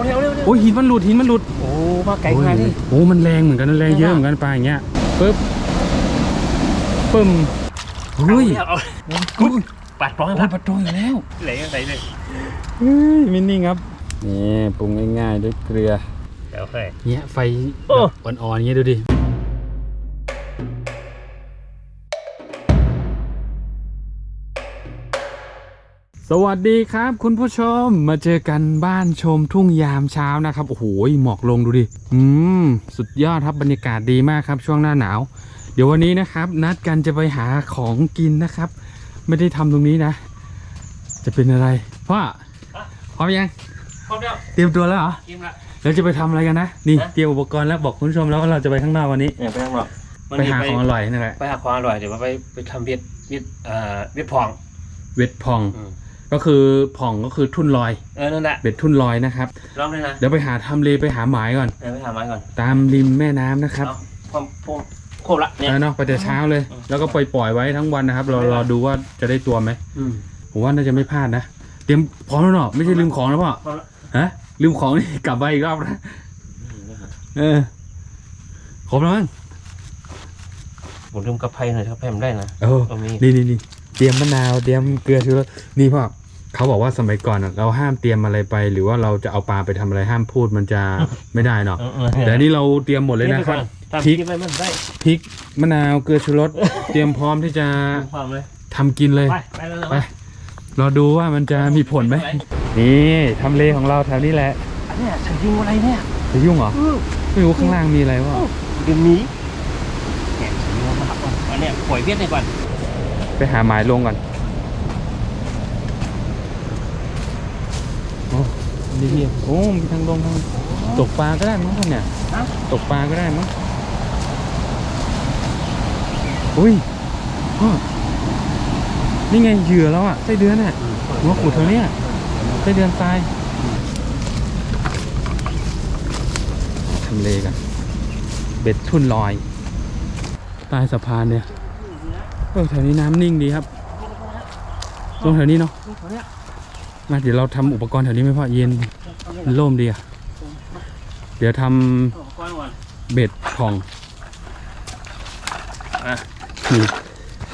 เอาเร็วเร็วเร็วโอ้ยหินมันหลุดหินมันหลุดโอ้มาไกลขนาดนี้โอ้มันแรงเหมือนกันนะแรงเยอะเหมือนกันปลาอย่างเงี้ยปึ๊บปึ้มเฮ้ยเอาเอาอุ๊ยปัดปล่องให้โอ้พัยดปลาตองอีกแล้วไหลไหลเลยเฮ้ยมินนี่ครับนี่ปรุงง่ายๆด้วยเกลือเดี๋ยวค่อยเนี่ยไฟโอ้แบบอ่อนๆอย่างเงี้ยดูดิ สวัสดีครับคุณผู้ชมมาเจอกันบ้านชมทุ่งยามเช้านะครับ โอ้โหหมอกลงดูดิ อืม สุดยอดครับบรรยากาศดีมากครับ ช่วงหน้าหนาว เดี๋ยววันนี้นะครับ นัดกันจะไปหาของกินนะครับ ไม่ได้ทำตรงนี้นะ จะเป็นอะไรพ่อพร้อมยังพร้อมแล้วเตรียมตัวแล้วเหรอกินละเราจะไปทำอะไรกันนะนี่ฮะเตรียมอุปกรณ์แล้วบอกคุณผู้ชมแล้วว่าเราจะไปข้างนอกวันนี้เนี่ยไปข้างนอกไปหาของอร่อยนั่นแหละไปหาของอร่อยเดี๋ยวมาไปไปทำเวียดเวียดเอ่อเวียดพองเวทพองอืม ก็คือผ่องก็คือทุ่นลอยเออนั่นแหละเบ็ดทุ่นลอยนะครับลองเลยนะเดี๋ยวไปหาทำเลไปหาหมายก่อนเออไปหาไม้ก่อนตามริมแม่น้ำนะครับเอาพร้อมพร้อมครบละเนี่ยแล้วเนาะไปแต่เช้าเลย อืม แล้วก็ปล่อยปล่อยๆไว้ทั้งวันนะครับเราไม่เป็นไรรอดูว่าจะได้ตัวไหมอืมผมว่าน่าจะไม่พลาดนะเตรียมพร้อมแล้วเนาะไม่ใช่ลืมของนะพ่อพร้อมละฮะลืมของนี่ กลับไปอีกรอบนะเออครบแล้วมั้งผมลืมกระเพราหน่อยกระเพรามันได้นะเออ ตรงนี้นี่นี่นี่เตรียมมะนาวเตรียมเกลือชูรสนี่พ่อ เขาบอกว่าสมัยก่อนอะเราห้ามเตรียมอะไรไป หรือว่าเราจะเอาปลาไปทำอะไรห้ามพูดมันจะไม่ได้เนาะเออเออแต่อันนี่เราเตรียมหมดเลยนะครับทำพริกกินไปมันได้พริกมะนาวเกลือชูรส เตรียมพร้อมที่จะดูความเลย ทำกินเลย ไป ไปแล้วนะไปรอดูว่ามันจะมีผลไหมนี่ทำเลของเราแถวนี้แหละอันเนี่ยฉันยิงอะไรเนี่ยจะยุ่งเหรอไม่รู้ข้างล่างมีอะไรวะเดี๋ยวนี้เนี่ยฉันยิงมาหักก่อนอันเนี้ยปล่อยเวียดไปก่อนไปหาหมายลงก่อนโอ้ ดีเฮียโอ้มีทางลงทางตกปลาก็ได้มั้งพวกเนี่ยฮะตกปลาก็ได้มั้งอุ้ยพ่อนี่ไงเหยื่อแล้วอะไส้เดือนอะหัวขุดเท่าเนี้ยไส้เดือนตายทำเลกันเบ็ดทุ่นลอยใต้สะพานเนี่ยเออแถวนี้น้ำนิ่งดีครับลงแถวนี้เนาะ มาเดี๋ยวเราทำอุปกรณ์แถวนี้ไหมพ่อเย็นมันโล่มดีอะเดี๋ยวทำก้อนก่อนเบ็ดทองอะนี่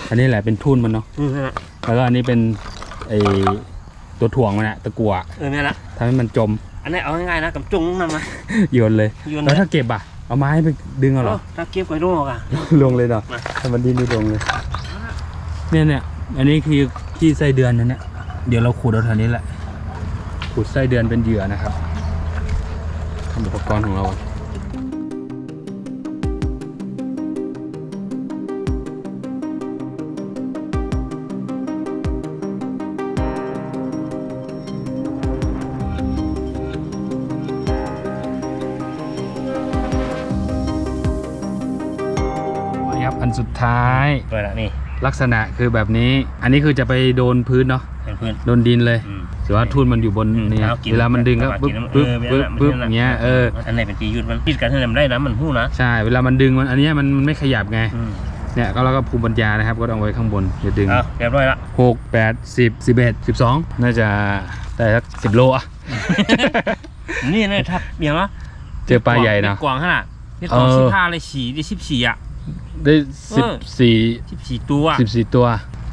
อันนี้แหละเป็นทุ่นมันเนาะนี่ฮะแล้วก็อันนี้เป็นไอตัวถ่วงมันอะตะกั่วเออเนี่ยละทำให้มันจม อันนี้เอาง่ายๆนะกับจุงนำมาโยนเลยโยนแล้วนะถ้าเก็บอะเอาไม้ไปดึงเอาเหรอถ้าเก็บไว้ลูกอะลงเลยเนาะมาถ้ามันดิ้นนี่ลงเลย เนี่ยเนี่ยอันนี้คือขี้ไส้เดือนนะเนี่ย เดี๋ยวเราขูดเอาแถวนี้แหละขูดไส้เดือนเป็นเหยื่อนะครับทำอุปกรณ์ของเรานี่ครับอันสุดท้ายไปละนี่ลักษณะคือแบบนี้ อันนี้คือจะไปโดนพื้นเนาะ เห็นเพื่อนโดนดินเลยอืมถือว่าทุ่นมันอยู่บนอืมเนี่ยเอากินเวลามันดึงก็เอาปึ๊บกินปึ๊บเออปึ๊บไม่ปึ๊บได้อย่างเงี้ยเอออันไหนเป็นตียุดมันพิดกันให้มันได้นะมันหู้นะใช่เวลามันดึงมันอันเนี้ยมันมันไม่ขยับไงอืมเนี่ยก็เราก็ภูมิปัญญานะครับ ก็ต้องเอาไว้ข้างบนอย่าดึง เอาเรียบร้อยละหกแปดสิบสิบเอ็ดสิบสองน่าจะได้สักสิบโลอะ นี่นะถ้าเบียงวะเจอปลาใหญ่นะ กวางขนาดนี่กวางเออ สิบห้าเลยฉี่ได้สิบสี่อะ ได้สิบเออสี่สิบสี่ตัวสิบสี่ตัว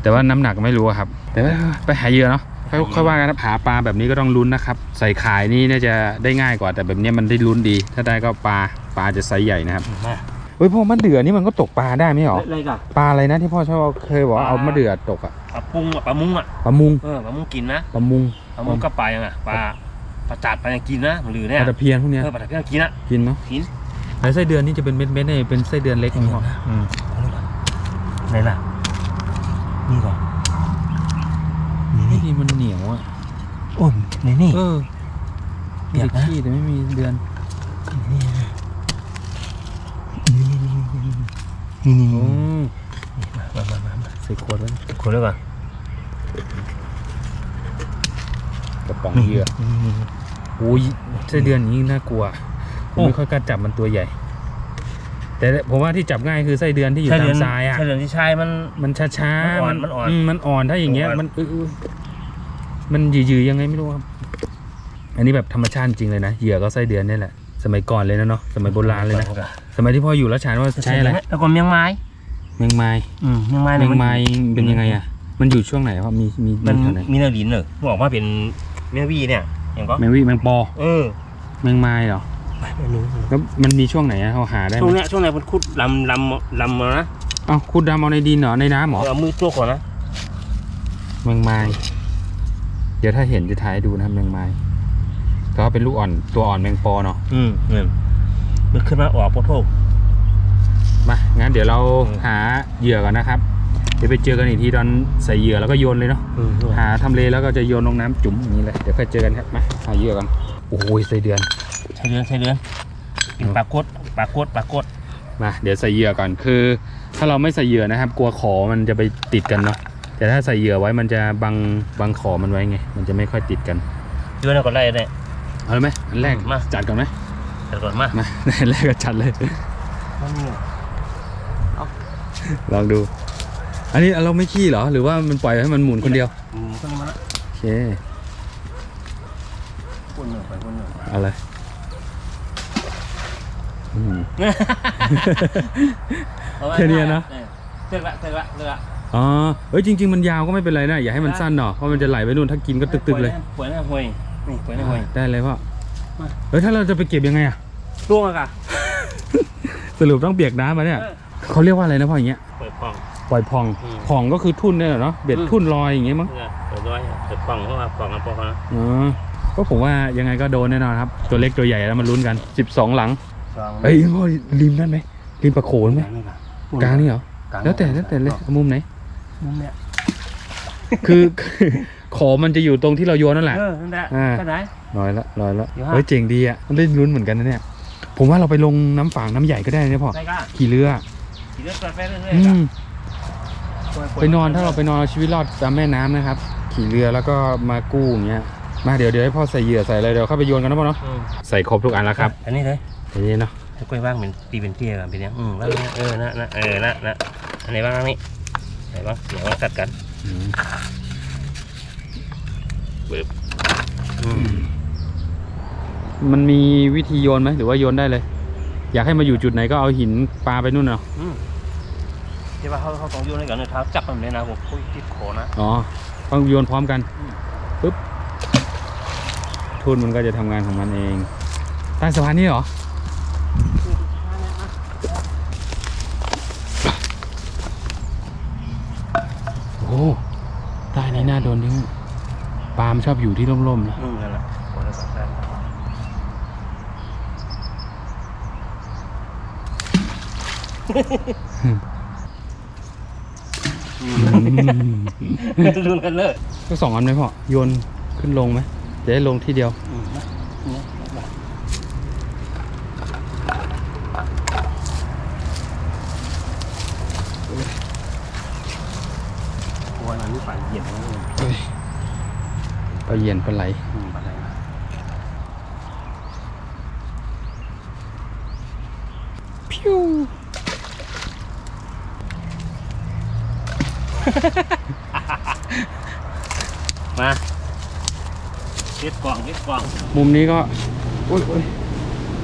แต่ว่าน้ำหนักไม่รู้อะครับ แต่ว่าไปหาเหยื่อเนาะค่อยค่อยว่ากันครับหาปลาแบบนี้ก็ต้องลุ้นนะครับ ใส่ขายนี่น่าจะได้ง่ายกว่า แต่แบบเนี้ยมันได้ลุ้นดี ถ้าได้ก็ปลาปลาจะไซส์ใหญ่นะครับมาเฮ้ยพ่อมะเดื่อนี่มันก็ตกปลาได้ไหมหรออะไรกับปลาอะไรนะที่พ่อชอบเอาเคยบอกว่าปลาเอามะเดื่อตกอะปลาปุ้งอะปลามุ้งอะปลามุงเออปลามุ้งกินนะปลามุงปลามุ้งก็ปลายังอะปลาปลาจัดปลายังกินนะหรือปเนี่ยลาตะเพียนพวกเนี้ยเออปลาจัดก็ยังกินนะกินเนาะกินแล้วไส้เดือนนี่จะเป็นเม็ดๆเนี่ยเป็นไส้เดือนเล็กมั้งพ่ออืมไหนล่ะ นี่ก่อนนี่ดีมันเหนียวอะโอ้ยในนี่ เออเปีมียกนะ ขี้แต่ไม่มีเดือนนี่นี่โอ้มามามามาใส่ขวดไว้คนเดียวก่อนกระป๋องเหยื่อโอ้ยไส้เดือนอย่างนี้น่ากลัวผมไม่ค่อยกล้าจับมันตัวใหญ่ แต่ผมว่าที่จับง่ายคือไส้เดือนที่อยู่ตามทรายอะใช่เดือนที่ชายมัน มันช้าๆมันอ่อนมันอ่อนมมันอ่อนถ้าอย่างเงี้ยอ่อนมันอื้อๆมันหยืดๆยังไงไม่รู้ครับอันนี้แบบธรรมชาติจริงเลยนะเหยื่อก็ไส้เดือนนี่แหละสมัยก่อนเลยนะเนาะสมัยโบราณเลยนะสมัยที่พ่ออยู่แล้วชานว่าใช้อะไรแล้วก็เมียงไม้แมงไม้อืมเมียงไม้แมเนี่ยงไม้เป็นยังไงอะ มันอยู่ช่วงไหนพ่อมีมีมันมีแถวไหนมีเนื้อลิ้นเหรอบอกว่าเป็นเมียวีเนี่ยอย่างก็แมงวี่แมงปอเออแมงไม้เหรอ ไม่รู้แล้วมันมีช่วงไหนอะเขาหาได้ไหช่วมงเนี้ยช่วงไหนมันคุดลำลำลำมานะเอ้าขุดดำเอาในดินเหรอในน้ำเหรอเอามือโจกก่อนนะแมงไม้เดี๋ยวถ้าเห็นจะถ่ายให้ดูนะครับแมงไม้ก็เป็นลูกอ่อนตัวอ่อนแมงปอเนาะอืมเนี่ยมันขึ้นมาออกโพโทกมางั้นเดี๋ยวเราอืมหาเหยื่อก่อนนะครับ เดี๋ยวไปเจอกันอีกทีตอนใส่เหยื่อแล้วก็โยนเลยเนาะอืมหาทำเลแล้วก็จะโยนลงน้ำจุ่มอย่างนี้เลยเดี๋ยวค่อยเจอกันครับมาหาเหยื่อกันโอ้ยใส่เดือน ใช่เดือนใช่เดือนเป็นปลากดปลากดปลากดมาเดี๋ยวใส่เหยื่อก่อนคือ ถ้าเราไม่ใส่เหยื่อนะครับ กลัวขอมันจะไปติดกันเนาะแต่ถ้าใส่เหยื่อไว้มันจะบังบังขอมันไว้ไง มันจะไม่ค่อยติดกันเดือนก่อนไล่เนี่ยเอาเลยไหมอันแรกมาจัดก่อนไหมแต่ก่อนมามาอันแรกก็จัดเลยมันมีลองดู อันนี้เราไม่ขี้เหรอ หรือว่ามันปล่อยให้มันหมุนคนเดียวอืมคนนี้มาละโอเคคนหนึ่งไปคนหนึ่งเอาเลย อืมแค่นี้นะเสร็จละเสร็จละเสร็จละอ๋อเอ้ยจริง ๆ มันยาวก็ไม่เป็นไรนะ อย่าให้มันสั้นเนาะเพราะมันจะไหลไปนู่นถ้ากินก็ตึกๆเลยป่วยหน้าห่วยนี่ป่วยหน้าห่วย ได้เลยพ่อมาเฮ้ยถ้าเราจะไปเก็บยังไงอะร่วงอะค่ะ สรุปต้องเปียกน้ำมาเนี่ยเออ เขาเรียกว่าอะไรนะพ่ออย่างเงี้ยป่วยพอง ปล่อยพองอืมพองก็คือทุ่นเนี่ยเหรอเนาะเบ็ดอืม ทุ่นลอยอย่างเงี้ยมั้งเออเปิดด้วยเปิดพองเพราะว่าพองกับพองนะอ๋อก็ผมว่ายังไงก็โดนแน่นอนครับ ตัวเล็กตัวใหญ่แล้วมาลุ้นกัน 12 หลัง สองเฮ้ยพ่อริมนั่นไหมริมปะโขนไหมนี่ค่ะกลางนี่เหรอกางแล้วแต่แล้วแต่เลยเอามุมไหน มุมเนี้ยคือขอมันจะอยู่ตรงที่เราโยนนั่นแหละเออนั่นแหละอ่าก็ได้ลอยละลอยละเดี๋ยวฮะเฮ้ยเจ๋งดีอะมันได้ลุ้นเหมือนกันนะเนี่ย ผมว่าเราไปลงน้ำฝางน้ำใหญ่ก็ได้นะพ่อได้ก็ขี่เรือขี่รถไปเรื่อยอืๆค่ะมไปนอนถ้าเราไปนอนเอาชีวิตรอดตามแม่น้ำนะครับ ขี่เรือแล้วก็มากู้อย่างเงี้ยมาเดี๋ยวเดี๋ยวให้พ่อใส่เหยื่อใส่อะไรเดี๋ยวเข้าไปโยนกันนะพ่อเนาะอืมใส่ครบทุกอันแล้วครับ อันนี้เลย อันนี้เนาะให้กล้วยว่างเป็นตีเป็นเตี้ยกันเป็นยังอืมว่างนี่เออนะนะเออนะนะอันไหนบ้างอันนี้ไหนบ้างเดี๋ยวมากัดกันอืมอืมมันมีวิธีโยนไหมหรือว่าโยนได้เลย อยากให้มาอยู่จุดไหนก็เอาหินปลาไปนู่นเนาะอืมที่ว่าเขาเขาต้องโยนให้กันเลยเท้าจับมันเลยนะผมคุยติดโคนะอ๋อต้องโยนพร้อมกันอืมปึ๊บทุนมันก็จะทำงานของมันเองใต้สะพานนี้เหรอ โอ้ใต้นี้น่าโดนดิ้งปลามนชอบอยู่ที่ร่มๆนะอืมนั่นแหละคนละสองด้านรุนกันเลยก็สองอันไหมพ่อโยนขึ้นลงไหมจะได้ลงที่เดียว อืมนะเนี่ยนะโอ้ยมันนี่ปั่นเหยียบนะเลย ปลาเยียนปลาไหลอืมอะไรนะพิ้วมาเก็บกล่องเก็บกล่อง มุมนี้ก็โอ้ยโอ้ย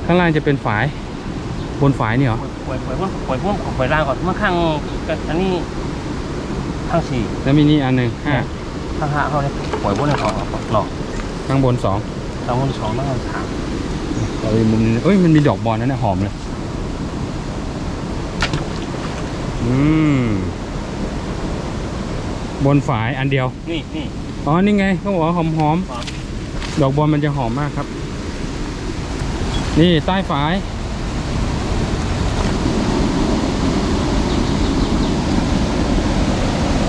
ข้างล่างจะเป็นฝาย บนฝายนี่เหรอปล่อยปล่อยพวกปล่อยพวกของปล่อยล่างก่อนเมื่อข้างกันอันนี้ข้างสี่แล้วมีนี่อันหนึ่งห้า ข้างห้าเขาเนี่ยปล่อยพวกเนี่ยของหลอกข้างบนสองสองคนสองต้องสามเอาอีกมุมนี้เอ้ยมันมีดอกบอลนั่นนะหอมเลย อืม บนฝายอันเดียว นี่นี่อ๋อ นี่ไงเขาบอกว่าหอมหอมหอมดอกบอลมันจะหอมมากครับ นี่ใต้ฝาย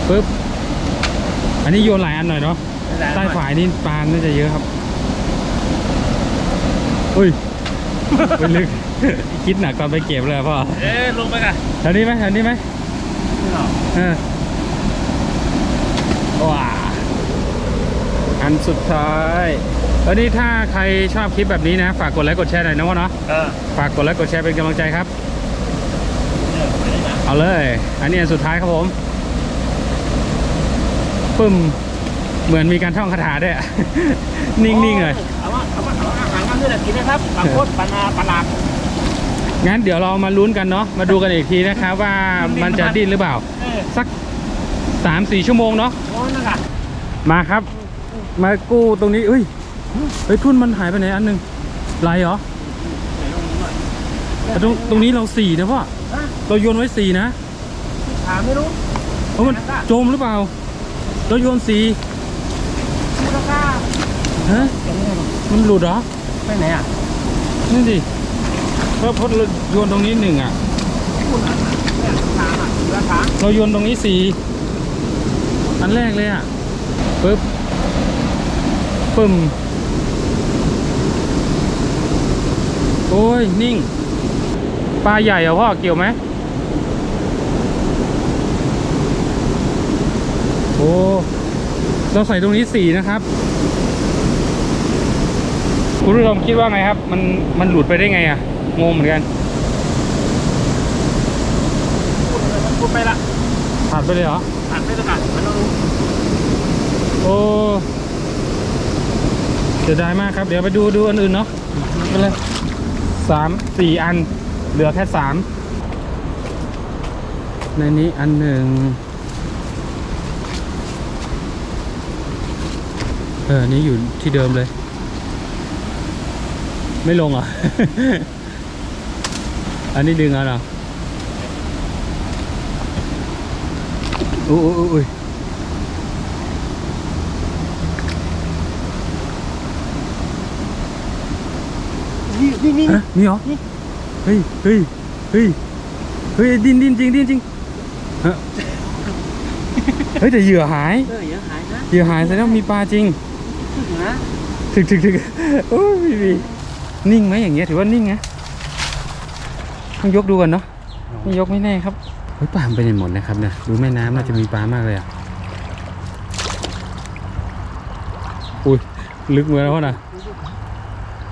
ปึ๊บอั นนี้โยนหลายอันหน่อยเนาะใต้ฝายนี่ปลาน่าจะเยอะครับอุ้ยไปลึก คิดหนักตอนไปเก็บเลยอะพ่อเอ๊ะลงไปกันแถวนี้ไหมแถวนี้ไหมนี่เหรอเออว้าอันสุดท้ายแล้วนี่ถ้าใครชอบคลิปแบบนี้นะ ฝากกดไลค์กดแชร์หน่อยนะว่าเนาะเออฝากกดไลค์กดแชร์เป็นกำลังใจครับเนี่ยไปได้นะเอาเลย อันนี้อันสุดท้ายครับผม ปึ้ม เหมือนมีการท่องคาถาด้วย นิ่งๆเลยเอาว่าเอามาเอาอาหารมาด้วยนะกินนะครับปลาโคตรปลานาปลาหลากงั้นเดี๋ยวเรามาลุ้นกันเนาะมาดูกันอีกทีนะครับว่ามันจะดิ้นหรือเปล่า เออสักสามสี่ชั่วโมงเนาะโอ้นั่นค่ะมาครับ มากู้ตรงนี้เอ้ยเฮ้ยทุ่นมันหายไปไหนอันหนึงไหลเหรอแต่ตรงตรงนี้เราสี่นะพ่อเราโยนไว้สี่นะ ถามไม่รู้เพราะมันจมหรือเปล่า ราโยนสี่มูลค่าฮะมันหลุดเหรอไปไหนอะนั่นดิเพราะเพราะเราโยนตรงนี้หนึ่งอะคุณอะเนี่ยถามอะสีราคาเราโยนตรงนี้สี่อันแรกเลยอะปึ๊บปึ้มโอ้ย นิ่ง ปลาใหญ่เหรอพ่อเกี่ยวไหม โอ้เราใส่ตรงนี้สี่นะครับคุณผู้ชมคิดว่าไงครับ มันมันหลุดไปได้ไงอะงงเหมือนกันพูดเลยมันพูดไปละผ่านไปเลยเหรอผ่านไปละกันมันต้องรู้โอ้เสียดายมากครับ เดี๋ยวไปดูดูอันอื่นเนาะไปเลยสามสี่อัน เหลือแค่สามในนี้อันหนึ่ง เอออันนี้อยู่ที่เดิมเลย ไม่ลงเหรอะ อันนี้ดึงเอาเหรอโอ้โอ้โอ้โอ้ยนี่นี่นี่ฮะมีเหรอ เฮ้ยเฮ้ยเฮ้ยเฮ้ยดินดินจริงดินจริงฮะเฮ้ยแต่เหยื่อหายเอออย่าหายนะ เหยื่อหายแสดงว่ามีปลาจริง ถึงนะถึกถึกถึกโอ้ยมีมีนิ่งไหมอย่างเงี้ยถือว่านิ่งนะต้องยกดูกันเนาะไม่ยกไม่แน่ครับเฮ้ยปลามันไปไหนหมดนะครับเนี่ยดูแม่น้ำน่าจะมีปลามากเลยอะอุ้ยลึกเหมือนแล้วนะ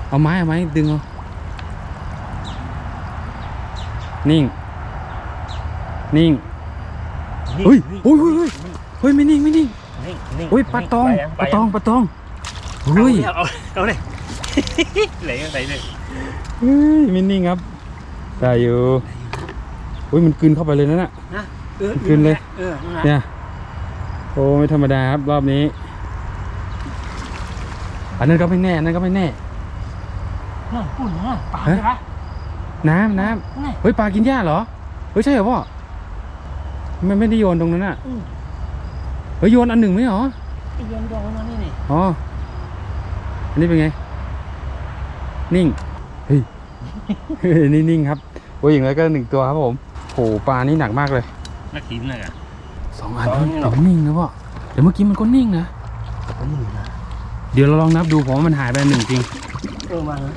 เอาไม้เอาไม้ดึงเอานิ่ง นิ่งเฮ้ยเฮ้ยเฮ้ยเฮ้ยเฮ้ยไม่นิ่งไม่นิ่งนิ่งนิ่งเฮ้ยปลาตองไปยังปลาตองปลาตอง เอาเฮ้ยเอาเอาเลยไหลยังไหลเลยเฮ้ยมินนิ่งครับได้อยู่อุ้ยมันกลืนเข้าไปเลยนั่นน่ะนะเออขึ้นเลยเออนั่นแหละเนี่ยโอ้ไม่ธรรมดาครับรอบนี้ อันนั้นก็ไม่แน่อันนั้นก็ไม่แน่นั่นปุ่นนะปลาฮะใช่ปะน้ำน้นั่นำเฮ้ยปลากินหญ้าเหรอเฮ้ยใช่เหรอพ่อมันไม่ได้โยนตรงนั้นน่ะอืมเฮ้ยโยนอันหนึ่งไหมเหรอไอ้เย็นดองนั่นนี่นี่อ๋อ อันนี้เป็นไง นิ่งเฮ้ยเฮ้ยนี่นิ่งครับโอ้ยอย่างไรก็หนึ่งตัวครับผมโหปลานี่หนักมากเลยนักขีมเลยอะสองอันสองอันนี่เหรอแต่มันนิ่งนะพ่อแต่เมื่อกี้มันก็นิ่งนะก็มึงนะเดี๋ยวเราลองนับดูผมว่ามันหายไปหนึ่งจริงเออมานะ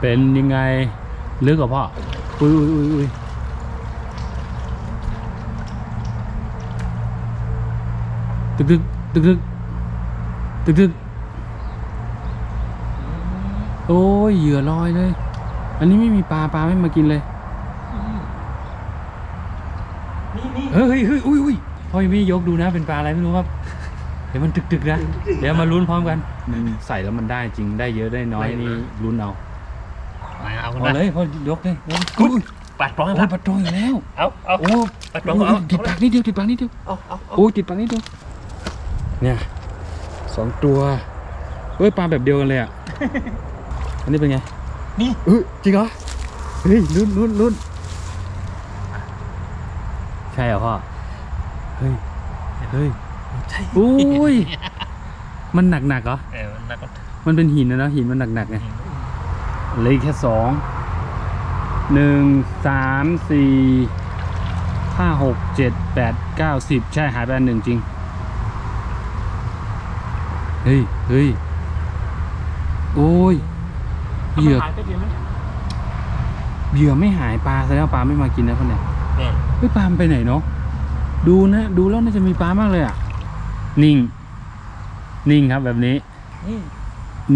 เป็นยังไงลึกกว่าพ่ออุ้ยอุ้ยอุ้ยอุ้ยตึกตึกตึกตึก ตึกตึกโอ้ยเหยื่อลอยเลย อันนี้ไม่มีปลาปลาไม่มากินเลย นี่นี่เฮ้ยเฮ้ยเฮ้ยอุ้ยอุ้ยพ่อยังไม่ยกดูนะเป็นปลาอะไรไม่รู้ครับ เดี๋ยวมันตึกตึกนะ เดี๋ยวมาลุ้นพร้อมกัน มันใส่แล้วมันได้จริงได้เยอะได้น้อยนี่ลุ้นเอามาเอาเอานะเลยพ่อยกเลยอุ้ยอุ๊อุ้ยยปัดปล่อยโอ้ครัยบปลาตองอีกแล้วเอาเอาโอ้ปัดปล่อยเอาติดปากนิดเดียวติดปากนิดเดียวเอาเอาเอาโอ้ยติดปากนิดเดียวเนี่ย สองตัวเฮ้ยปลาแบบเดียวกันเลยอะ อันนี้เป็นไง นี่เออจริงเหรอ เฮ้ยลุ้นลุ้นลุ้นใช่เหรอพ่อ เฮ้ย เฮ้ยใช่โอ้ย มันหนักหนักๆเหรอ เออนักก็มันเป็นหินนะเนอะหินมันหนักหนักๆไงเหลยแค่สองหนึ่งสามสี่ห้าหกเจ็ดแปดเก้าสิบใช่หายไปอันหนึ่งจริง เฮ้ยเฮ้ยโอ้ยเหยื่อหายไปเดียวมั้ยเหยื่อไม่หายปลาแสดงว่าปลาไม่มากินนะพ่อเนี่ยเนี่ยเฮ้ยปลามันไปไหนเนาะดูนะดูแล้วน่าจะมีปลามากเลยอะ นิ่ง นิ่งครับแบบนี้นี่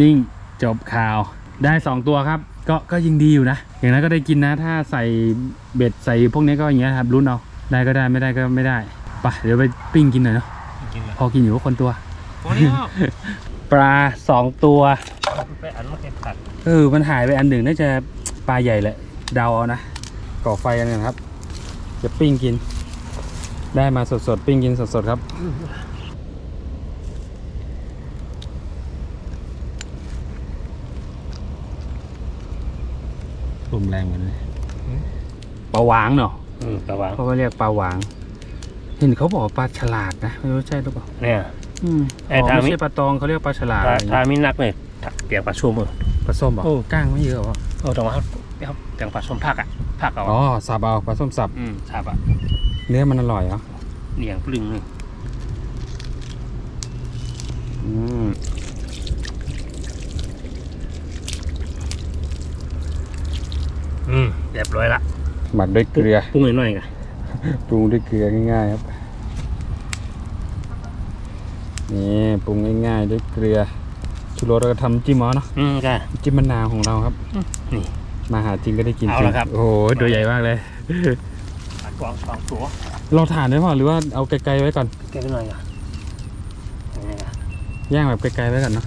นิ่งจบข่าวได้สองตัวครับ ก็ก็ยังดีอยู่นะ อย่างนั้นก็ได้กินนะ ถ้าใส่เบ็ดใส่พวกนี้ก็อย่างเงี้ยครับรุ้นเอาได้ก็ได้ไม่ได้ก็ไม่ได้ไปเดี๋ยวไปปิ้งกินหน่อยเนาะจริงๆเหรอพอกินอยู่ก็คนตัว โอ้นี่เอาปลาสองตัวไปอันมาแค่ผัดเออมันหายไปอันหนึ่งน่าจะปลาใหญ่แหละเดาเอานะก่อไฟกันนะครับ จะปิ้งกิน ได้มาสดๆ ปิ้งกินสดๆครับลมแรงเหมือนเลยปลาหวางเนาะอืมระวังเขาก็เรียกปลาหวาง เห็นเขาบอกว่าปลาฉลาดนะ ไม่รู้ใช่หรือเปล่าเนี่ย อืมไอ้อ๋อทางไม่นี้ใช่ปลาตองเขาเรียกปลาฉลาดถ้าอะไรอย่างถ้าเงี้ยมีนักเนี่ยเปียกปลาชุ่มเออปลาส้มเหรอโอ้ก้างไม่เยอะเหรอเออตรงว่าเขาเปียกปลาชุ่มผักอะผักเอาอ๋อสับเอาปลาส้มสับอืมชาบอะเนื้อมันอร่อยเหรอเหนียงปลึงนี่อืมอืมเรียบร้อยละหมักด้วยเกลือปรุงหน่อยๆไงปรุงด้วยเกลือง่ายๆครับ นี่ปรุงง่ายๆด้วยเกลือชูรสเราก็ทำจิ้มเอาเนาะอืมก็จิ้มมะนาวของเราครับนี่ มาหาจริงก็ได้กินเอาจริงละครับ โอ้โหตัวใหญ่มากเลยปลากวางสองตัวเราถ่านได้เปล่าหรือว่าเอาไกลๆไว้ก่อนแกะไปหน่อยอะนี่ไงย่างแบบไกลๆไว้ก่อนเนาะ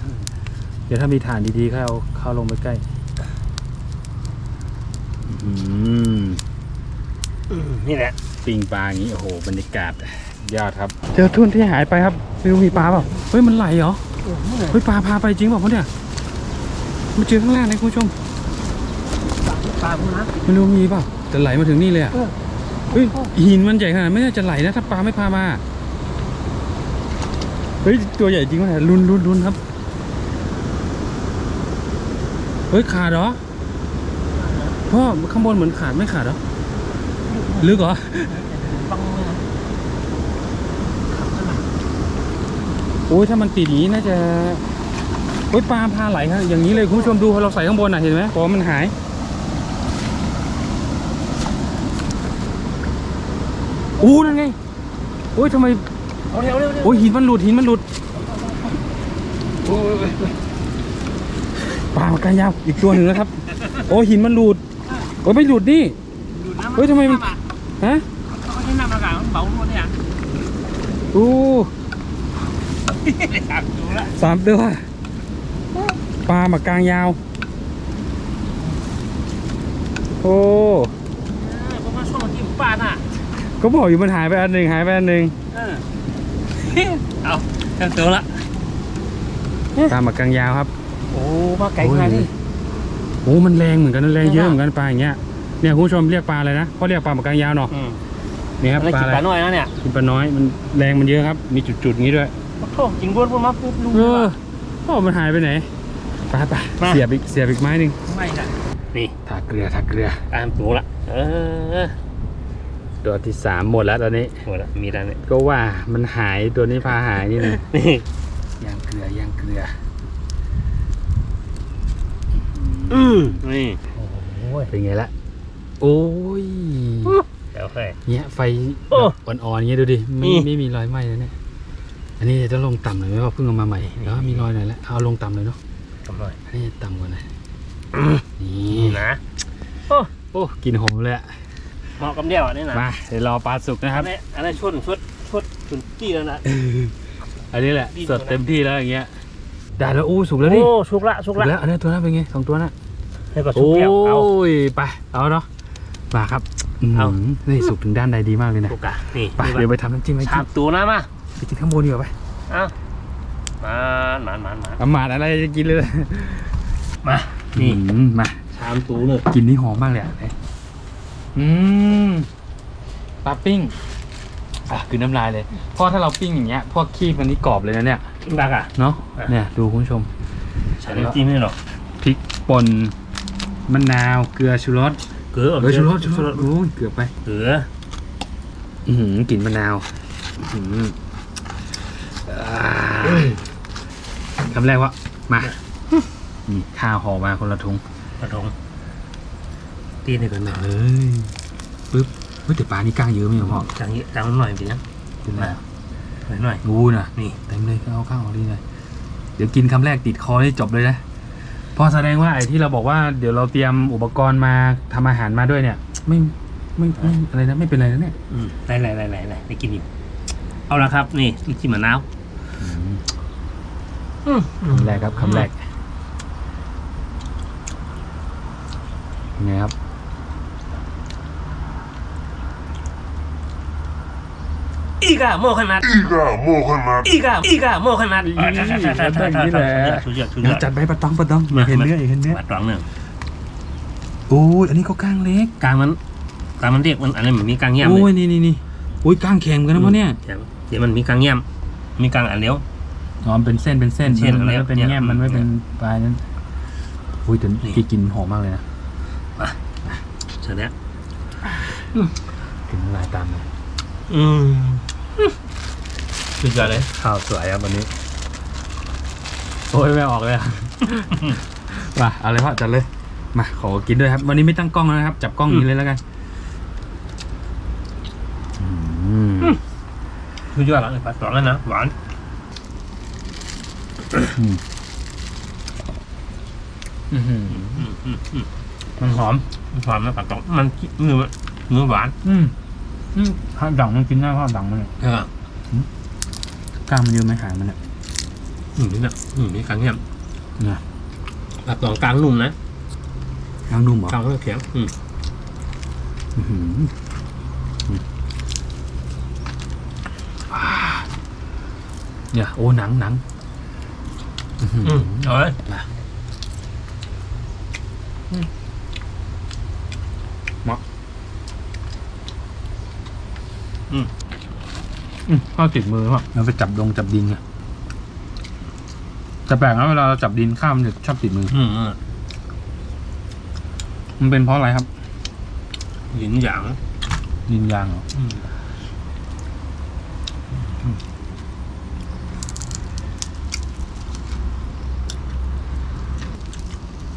เดี๋ยวถ้ามีถ่านดีๆก็เอาเข้าลงไปใกล้อืมอืมนี่แหละ ปิ้งปลาอย่างนี้โอ้โหบรรยากาศยอดครับ เจอทุ่นที่หายไปครับ ไม่รู้มีปลาเปล่าเฮ้ยมันไหลเหรอเฮ้ยปลาพาไปจริงเปล่าเนี่ยมาเจอข้างล่างเลยคุณผู้ชมปลาพวกนั้นไม่รู้มีเปล่าแต่ไหลมาถึงนี่เลยอะเออเฮ้ยหินมันใหญ่ขนาดไม่น่าจะไหลนะถ้าปลาไม่พามาเฮ้ยตัวใหญ่จริงวะเนี่ยลุนลุนลุนครับเฮ้ยขาดเหรอพ่อข้างบนเหมือนขาดไม่ขาดเหรอลึกเหรอ บังเลยนะ โอ้ยถ้ามันติดอย่างนี้น่าจะโอ้ยปลาพาไหลครับอย่างนี้เลยคุณผู้ชมดูพอเราใส่ข้างบนน่ะเห็นไหมบอกว่ามันหาย อู้นั่นไงโอ้ยทำไมเอาเร็วเร็วเร็วโอ้ยหินมันหลุดหินมันหลุดปลาปากกายาวอีกตัวหนึ่งนะครับ โอ้ยหินมันหลุดโอ้ยไม่หลุดนี่ดูดน้ำเฮ้ยทำไมมันฮะเขาใช้น้ำอากาศมันเบาหมดเนี่ยอู้ สามตัวละสามตัวปลาหมากกางยาว โอ้เพราะว่าช่วงที่ปลาน่ะก็บอกอยู่มันหายไปอันหนึ่งหายไปอันหนึ่งเออเอาเจ้าตัวละปลาหมากกางยาวครับ โอ้มาไกลขนาดนี้โอ้มันแรงเหมือนกันนะแรงเยอะเหมือนกันปลาอย่างเงี้ยเนี่ยคุณผู้ชมเรียกปลาอะไรนะเขาเรียกปลาหมากกางยาวเนาะอืมนี่ครับแล้วปลากินอะไรปลาน้อยนะเนี่ยกินปลาน้อยมันแรงมันเยอะครับ มีจุดๆอย่างนี้ด้วย โอ้กินบ้วนบ้วนมาปุ๊บรู้เอเลยอว่าโอ้มันหายไปไหนปลาปลามา เสียบอีกเสียบอีกไม้หนึ่งไม่ได้นี่ทาเกลือทาเกลือตามตัวละเออตัวที่สามหมดแล้วตอนนี้ หมดละมีแล้วเนี่ยก็ว่ามันหายตัวนี้พาหายนี่นะนี่ย่างเกลือย่างเกลืออืมนี่เป็นไงละโอ้ย เดี๋ยวค่อย เนี่ยไฟโอ้แบบอ่อนๆอย่างเงี้ยดูดิไม่นี่ ไม่มีรอยไหม้เลยเนี่ย อันนี้จะต้องลงต่ำหน่อยไหมว่าเพิ่งเอามาใหม่เดี๋ยวมีรอยหน่อยแล้วเอาลงต่ำเลยเนาะทำหน่อยอันนี้ต่ำกว่านะนี่นี่นะโอ้โอ้กลินหอมเลยอะเหมาะกับเดียวอันนี้นะมาเดี๋ยวรอปลาสุกนะคอัรันบนี้อันนี้ชุดชุดชุดชุดที่แล้วนะ อันนี้แหละดีสดกว่านะเต็มที่แล้วอย่างเงี้ยได้แล้วอู้สุกแล้วดิโอ้ชุกละชุสุกกละแล้วอันนี้ตัวนั้นเป็นไงสองตัวน่ะให้ก็ชุกโอ้เดียวเอา ยไปเอาเนาะมาครับเอามนี่สุกถึงด้านใดดีมากเลยนะ ชุกอะนี่ไปเดี๋ยวไปทำน้ำจิ้มให้ชากิบนตัวนะมาไป กินข้างบนดีกว่าไปเอามาหมานหมานหมานอาหมาดอะไรจะกินเลย มานี่ อืมมา ชามตูเลยกลินนี่หอมมากเลยอะอืมปลาปิ้ง อะคือน้ำลายเลยเพราะถ้าเราปิ้งอย่างเงี้ย พวกขี้มันนี่กรอบเลยนะเนี่ย ดักอะเนาะอะ เนี่ย ดูคุณผู้ชม ใส่น้ำจิ้มให้หรอพริกป่นมะนาว เกลือชูรสเกลือเออชูรสชูรสโอ้ยเกือบไป เกลือ อือหือกลิ่นมะนาว อื้อหืออ่า คำแรกว่ามานี่ข้าวห่อมาคนละถุงกระทงตีนี่ก่อนนะเฮ้ยปึ๊บเฮ้ยแต่ปลานี่กล้างเยอะไหมพ่อจังนี้จังหน่อยเป็นยังเป็นไรหน่อยหน่อยงูน่ะนี่เต็มเลยเอาข้าวเอาดีเลยเดี๋ยวกินคำแรกติดคอได้จบเลยนะเพอแสดงว่าไอ้ที่เราบอกว่าเดี๋ยวเราเตรียมอุปกรณ์มาทำอาหารมาด้วยเนี่ยไม่ไม่ไม่อะไรนะไม่เป็นไรนะเนี่ยอืมไหลไหลไหลไหลไหลได้กินอยู่เอาละครับ นี่ลูกจิ้มมะนาวอืม คำแรกครับคำแรกไงครับอีกอะโมขนาด Iga Mohamed. อีกอะอีกอะโมขนาดอีกอะแบบนี้แหละสุดยอดสุดยเดี๋ยอวดจัดใบปลาตองปลาตองมาเห็นมาเนื้อเห็นเนื้อมาตรองหนึ่งโอ้ยอันนี้ก็ก้างเล็กกลางมันกลางมันเรียกมันอันนี้มันมีกลางเงียบโอ้เลยนี่นี่นี่โอ้ยก้างแข็งเหมือนกันนะพ่อเนี่ยเดี๋ยวมันมีกลางเงียบมีกลางอันเลี้ยว อ๋อมันเป็นเส้นเป็นเส้นเส้นมันแล้วไม่เป็นเนี่ยแง่มมันไม่เป็นปลายนั้นอุ้ยแต่นี่ที่กินหอมมากเลยนะเสร็จแล้วกินน้ำลายตามเลยอืมสุดยอดเลยข้าวสวยครับวันนี้ โอ้ยไม่ออกเลยอะมาเอาเลยพ่อจัดเลย มาขอกินด้วยครับ วันนี้ไม่ตั้งกล้องแล้วนะครับ จับกล้องนี้เลยแล้วกันอืม สุดยอดแล้วปลาตองแล้วนะหวาน อื้อหืออืมอืมอืมมันหอมหวานนะปลาตองมันเนื้อเนื้อหวาน อืมอืมข้าวดังมันกินได้ข้าวดังมันเนี่ยเออกล้างมันเยอะไหมหางมันเนี่ยอืมนี่นะอืมมีกลางเงียบนะปลาตองกลางนุ่มนะกล้างนุ่มเหรอกลางก็แข็งอืมอื้อหืออืมอ่าเนี่ยโอ้หนังหนัง อื้อหืออืมเอาเลยอืมข้าวติดมือว่ะเราไปจับดงจับดินไงแต่แปลกนะเวลาเราจับดินข้ามมันจะชอบติดมือ อืมอืมมันเป็นเพราะอะไรครับ หยินหยางดินยางเหรออืม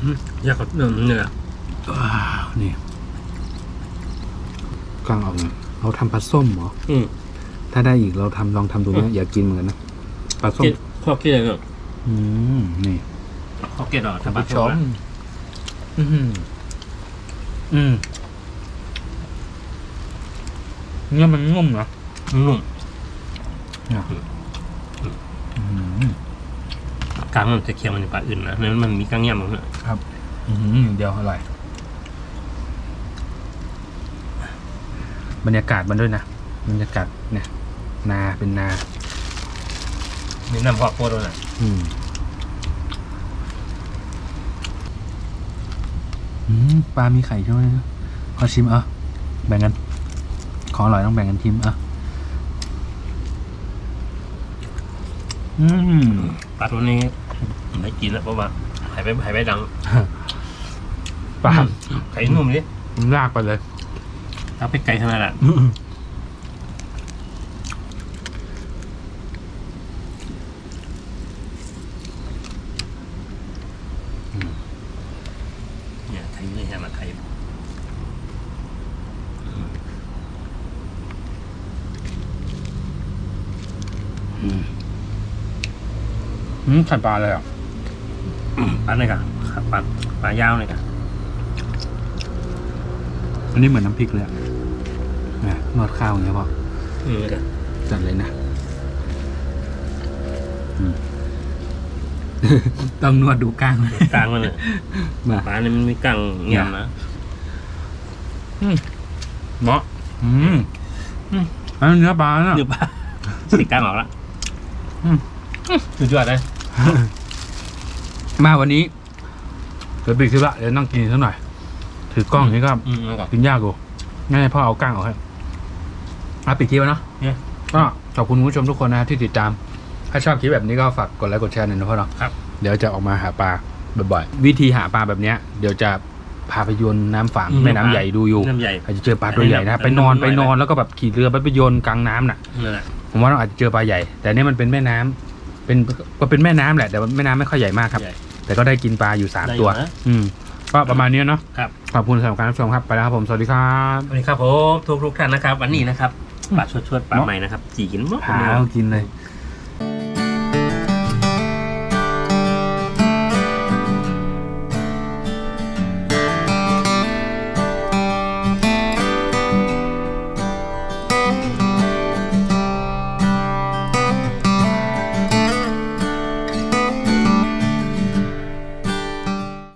อืมอยากกับเนื้อเนื้อว้าวนี่กลางออกหน่อยเราทำปลาส้มเหรออืม ถ้าได้อีกเราทำลองทำดูนะอยากกินเหมือนกันนะปลาส้มเก็ดข้อเกล็ดเนาะอืมนี่ข้อเกล็ดเหรอท่าทำนปลาผู้ชชอมมอืมอืมเนี่ยมันนุ่มนะนุ่มอืม กลางมันจะเคี้ยวมันในปลาอื่นนะนั้นมันมีกลางเงียบมันเนี่ยอืมเดียวอร่อย บรรยากาศมันด้วยนะ บรรยากาศเนี่ย นาเป็นนามีน้ำพอกโคตรเลยอืมอืมปลามีไข่ใช่ไหมขอชิมเอะแบ่งกัน ของอร่อยต้องแบ่งกันชิมเอะอืมปลาตัวนี้ ไม่กินแล้วเพราะว่าหายไปหายไปดังปลาไข่นุ่มดิมันลากไปเลย เอาไปไกลขนาดนั้นเนี่ยไข่เลยใช่ไหมไข่ อืมไข่ปลาเลยอะปลาไหนกันปลาปลายาวเลยกันอันนี้เหมือนน้ำพริกเลยอะนะนวดข้าวอย่างเงี้ยพ่ออืมกันจัดเลยนะอืมต้องนวดดูกล้างเลยกลางมันเลยมาปลาเนี่ยมันมีกลางเงียบนะเนาะอืมอืมอันนั้นเนื้อปลาเนาะเนื้อปลาสีกลางออกละอืมสุดยอดเลย มาวันนี้เดี๋ยวปิดคลิปละเดี๋ยวนั่งกินสักหน่อย ถือกล้องนี่ก็อืมแล้วก็กินยากกูง่ายพ่อเอาก้างออกให้อะปิดคลิปแล้วเนาะเนี่ย ก็ขอบคุณคุณผู้ชมทุกคนนะครับที่ติดตาม ถ้าชอบคลิปแบบนี้ก็ฝากกดไลค์กดแชร์หน่อยนะพ่อเนาะครับ เดี๋ยวจะออกมาหาปลาบ่อยๆ วิธีหาปลาแบบเนี้ย เดี๋ยวจะพาไปโยนน้ำฝางแม่น้ำใหญ่ดูอยู่ น้ำใหญ่ อาจจะเจอปลาตัวใหญ่นะครับอัไปนนี้นอนน้ำไปนอนแล้วก็แบบขี่เรือไปไปโยนกลางน้ำน่ะ นั่นแหละผมว่าเราอาจจะเจอปลาใหญ่ แต่เนี่ยมันเป็นแม่น้ำ เป็นก็เป็นแม่น้ำแหละ แต่ว่าแม่น้ำไม่ค่อยใหญ่มากครับ ใหญ่ แต่ก็ได้กินปลาอยู่สามได้อยู่ตัวนะ อืม ก็ประมาณนี้เนาะครับ ขอบคุณสำหรับการรับชมครับไปแล้วครับผมสวัสดีครับสวัสดีครับผมทุกทุกๆท่านนะครับ วันนี้นะครับปลาชดชดๆปลาใหม่นะครับจีกินหมดหาเลยเอากินเลยอ